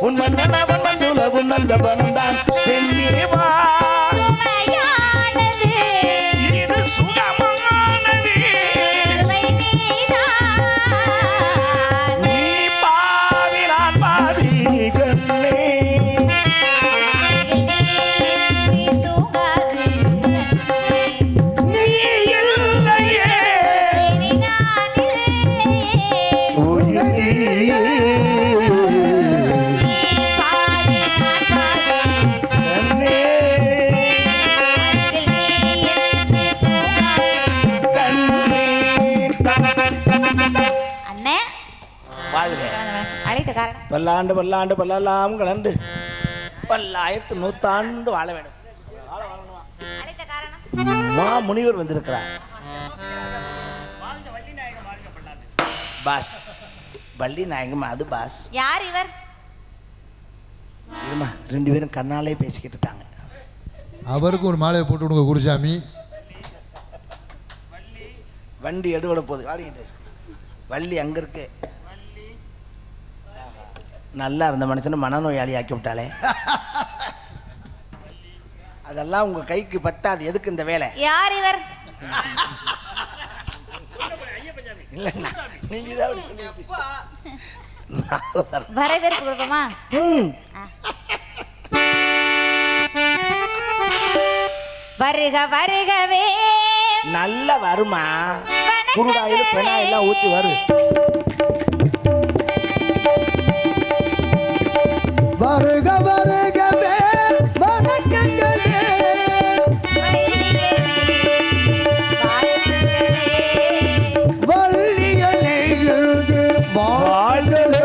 உன் மன்னனவன் வந்துலகும் நல்லவன் தான் பெண்ணே வா. சுமையானது காரணம் பல்லாண்டு பல்லாண்டு பல்லெல்லாம் கலந்து பல்லாயிரத்து நூத்தாண்டு வாழ வேண்டும் மா முனிவர் வந்திருக்கிறார் பாஸ் வள்ளி நாயகம் அது பாஸ் யார் இவர் இருமா ரெண்டு பேரும் கண்ணாலே பேசிக்கிட்டு இருக்காங்க அவருக்கு ஒரு மாலையை போட்டு விடுங்க குருசாமி வண்டி எடுபட போகுது வாடிக்கிட்டு வள்ளி அங்க இருக்கு நல்லா இருந்த மனுஷனை மனநோயாளி ஆக்கி விட்டாளே அதெல்லாம் உங்க கைக்கு பத்தாது. எதுக்கு இந்த வேலை? யார் இவர்? இல்ல நீங்க தான். வரவேற்பு கொடுப்போமா. வருக வருகவே. நல்ல வருமா? குருடாயில் பெண்ணாயெல்லாம் ஊற்றி வரு. வருக வருகவே வணக்கங்களே. வாழ்ந்தலே